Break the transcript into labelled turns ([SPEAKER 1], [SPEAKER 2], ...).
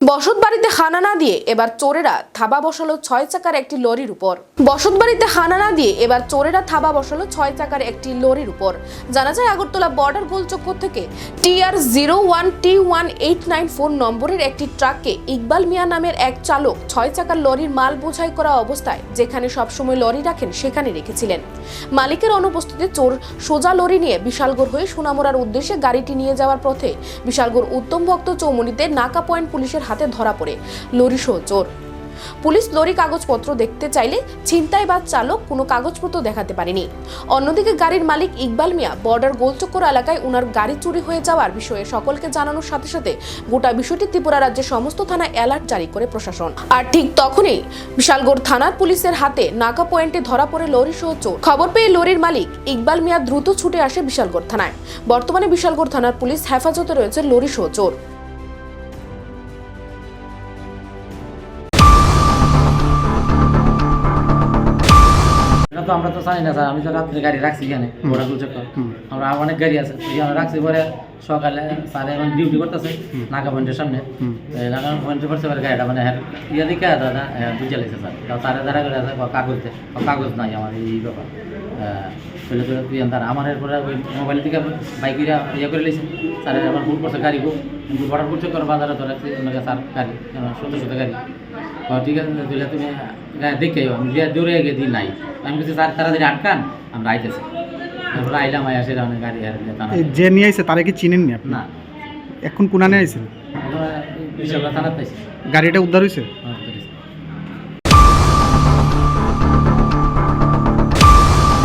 [SPEAKER 1] বসত বাড়িতে হানা না দিয়ে এবার চোরেরা থাবা বসালো ছয় চাকার একটি লরির উপর। বসত বাড়িতে হানা না দিয়ে এবার চোরেরা থাবা বসালো ছয় চাকার একটি লরির উপর। জানা যায়, আগরতলা বর্ডার গোলচক্কর থেকে TR zero one T one eight nine four নম্বরের একটি ট্রাককে ইকবাল মিয়া নামের এক চালক ছয় চাকার লরির মাল বোঝাই করা অবস্থায় যেখানে সবসময় লরি রাখেন সেখানে রেখেছিলেন। মালিকের অনুপস্থিতিতে চোর সোজা লরি নিয়ে বিশালগড় হয়ে সোনামুড়ার উদ্দেশ্যে গাড়িটি নিয়ে যাওয়ার পথে বিশালগড় উত্তম ভক্ত চৌমুনিতে নাকা পয়েন্ট পুলিশের হাতে ধরা পড়ে। লরি সহ চোর। পুলিশ লরি কাগজপত্র দেখতে চাইলে ছিনতাই বা চালক কোনো কাগজপত্র দেখাতে পারেনি। অন্যদিকে গাড়ির মালিক ইকবাল মিয়া বর্ডার গোলচক্কর এলাকায় উনার গাড়ি চুরি হয়ে যাওয়ার বিষয়ে সকলকে জানানোর সাথে সাথে গোটা বিষয়টি ত্রিপুরা রাজ্যের সমস্ত থানায় অ্যালার্ট জারি করে প্রশাসন। আর ঠিক তখনই বিশালগড় থানার পুলিশের হাতে নাকা পয়েন্টে ধরা পড়ে লরি সহ চোর। খবর পেয়ে লরির মালিক ইকবাল মিয়া দ্রুত ছুটে আসে বিশালগড় থানায়। বর্তমানে বিশালগড় থানার পুলিশ হেফাজতে রয়েছে লরি সহ চোর।
[SPEAKER 2] তো আমরা তো জানি না স্যার আমি তো রাত্রে গাড়ি রাখছি এখানে বড় চক্কর আমরা অনেক গাড়ি আছে এখানে রাখছি পরে সকালে স্যার এখন ডিউটি করতেছে নাকা পয়েন্টের সামনে। নাকা পয়েন্টের পড়ছে পরে গাড়িটা মানে হ্যাঁ ইয়ে দিকে দাদা হ্যাঁ বুঝে লাগছে স্যার। তাও স্যারে দাঁড়া করে আছে কাগজ কাগজ নাই আমার এই ব্যাপার। তুলে তুলে তুই তার আমার এরপরে ওই মোবাইল থেকে বাইক ইয়ে করে লিয়েছে স্যারের আবার ভুল করছে গাড়ি খুব কিন্তু বড় চক্কর বাজারে ধরে ওনাকে স্যার গাড়ি শত শত গাড়ি। ঠিক আছে দিলে তুমি দেখে। আমি দিয়ে দূরে গিয়ে দিই নাই আমি বলছি স্যার তাড়াতাড়ি আটকান আমরা আইতেছি তারপরে আইলাম আই আসে অনেক গাড়ি
[SPEAKER 3] যে নিয়ে আইছে তারা কি চিনেন নি আপনি
[SPEAKER 2] না
[SPEAKER 3] এখন কোনানে আইছেন গাড়িটা উদ্ধার হয়েছে